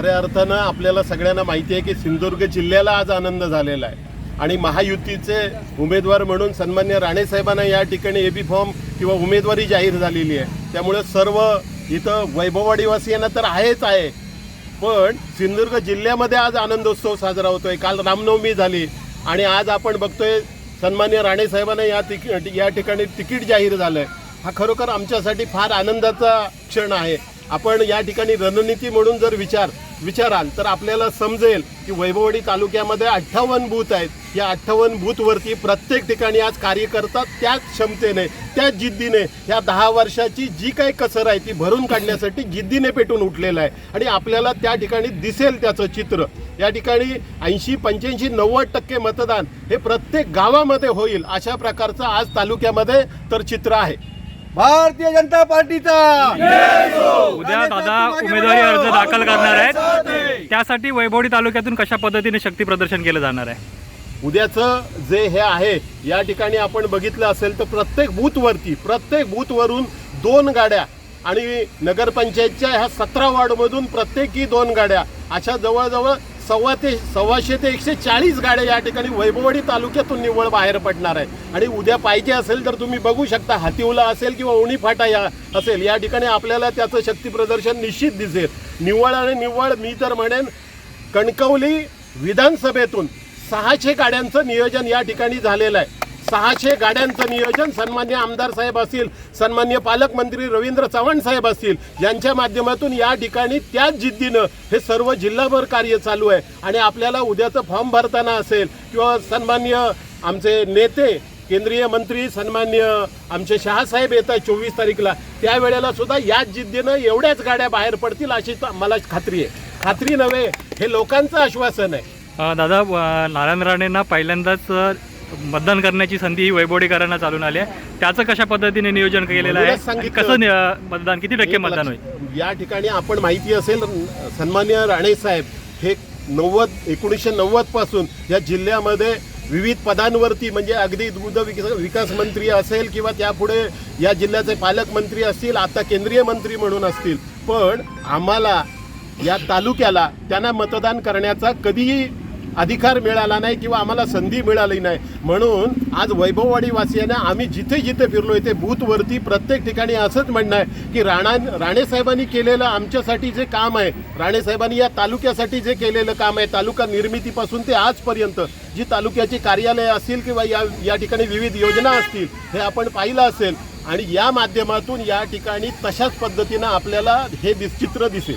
खऱ्या अर्थानं आपल्याला सगळ्यांना माहिती आहे की सिंधुदुर्ग जिल्ह्याला आज आनंद झालेला आहे. आणि महायुतीचे उमेदवार म्हणून सन्मान्य राणेसाहेबांना या ठिकाणी एबी फॉर्म किंवा उमेदवारी जाहीर झालेली आहे. त्यामुळे सर्व इथं वैभववाडीवासियांना तर आहेच आहे. पण सिंधुदुर्ग जिल्ह्यामध्ये आज आनंदोत्सव साजरा होतोय. काल रामनवमी झाली आणि आज आपण बघतोय सन्मान्य राणेसाहेबांना या तिक या ठिकाणी तिकीट जाहीर झालंय. हा खरोखर आमच्यासाठी फार आनंदाचा क्षण आहे. आपण या ठिकाणी रणनीती म्हणून जर विचार विचाराल तर आपल्याला समजेल की वैभववाडी तालुक्यामध्ये अठ्ठावन्न बूथ आहेत. या अठ्ठावन्न बूथवरती प्रत्येक ठिकाणी आज कार्य करतात त्याच क्षमतेने त्याच जिद्दीने या दहा वर्षाची जी काही कसर आहे ती भरून काढण्यासाठी जिद्दीने पेटून उठलेलं आहे. आणि आपल्याला त्या ठिकाणी दिसेल त्याचं चित्र. या ठिकाणी ऐंशी पंच्याऐंशी नव्वद टक्के मतदान हे प्रत्येक गावामध्ये होईल अशा प्रकारचं आज तालुक्यामध्ये तर चित्र आहे. भारतीय जनता पार्टीचा. उद्या दादा उमेदवारी अर्ज दाखल करणार आहेत. त्यासाठी वैभवडी तालुक्यातून कशा पद्धतीने शक्ती प्रदर्शन केलं जाणार आहे? उद्याचं जे हे आहे या ठिकाणी आपण बघितलं असेल तर प्रत्येक बूथवरती प्रत्येक बूथवरून दोन गाड्या आणि नगरपंचायतच्या ह्या सतरा वॉर्डमधून प्रत्येकी दोन गाड्या अशा जवळजवळ सव्वा ते सव्वाशे ते एकशे चाळीस गाड्या या ठिकाणी वैभववाडी तालुक्यातून निव्वळ बाहेर पडणार आहे. आणि उद्या पाहिजे असेल तर तुम्ही बघू शकता हातिवला असेल किंवा उणी फाटा या असेल या ठिकाणी आपल्याला त्याचं शक्तीप्रदर्शन निश्चित दिसेल. निव्वळ आणि निव्वळ मी तर म्हणेन कणकवली विधानसभेतून सहाशे गाड्यांचं नियोजन या ठिकाणी झालेलं आहे. सहाशे गाड्यांचं नियोजन सन्मान्य आमदार साहेब असतील सन्मान्य पालकमंत्री रवींद्र चव्हाण साहेब असतील यांच्या माध्यमातून या ठिकाणी त्याच जिद्दीनं हे सर्व जिल्हाभर कार्य चालू आहे. आणि आपल्याला उद्याचं फॉर्म भरताना असेल किंवा सन्मान्य आमचे नेते केंद्रीय मंत्री सन्मान्य आमचे शहासाहेब येत आहे चोवीस तारीखला त्यावेळेला सुद्धा याच जिद्दीनं एवढ्याच गाड्या बाहेर पडतील अशी मला खात्री आहे. खात्री नव्हे हे लोकांचं आश्वासन आहे. दादा नारायण राणेंना पहिल्यांदाच मतदान करण्याची संधी ही वैभवडीकरांना चालून आली आहे. त्याचं कशा पद्धतीने नियोजन केलेलं आहे? सांगितलं. कसं नि- मतदान किती टक्के एक मतदान लक्ष- होईल? या ठिकाणी आपण माहिती असेल सन्मान्य राणे साहेब हे नव्वद एकोणीसशे नव्वदपासून या जिल्ह्यामध्ये विविध पदांवरती म्हणजे अगदी दूध विकास विकास मंत्री असेल किंवा त्यापुढे या जिल्ह्याचे पालकमंत्री असतील आता केंद्रीय मंत्री म्हणून असतील पण आम्हाला या तालुक्याला त्यांना मतदान करण्याचा कधीही अधिकार मिळाला नाही किंवा आम्हाला संधी मिळाली नाही. म्हणून आज वैभववाडीवासियांना आम्ही जिथे जिथे फिरलो ते बूथवरती प्रत्येक ठिकाणी असंच म्हणणं आहे की राणा राणेसाहेबांनी केलेलं आमच्यासाठी जे काम आहे राणेसाहेबांनी या तालुक्यासाठी जे केलेलं काम आहे तालुका निर्मितीपासून ते आजपर्यंत जी तालुक्याची कार्यालय असतील किंवा या या ठिकाणी विविध योजना असतील हे आपण पाहिलं असेल. आणि या माध्यमातून या ठिकाणी तशाच पद्धतीनं आपल्याला हे चित्र दिसेल.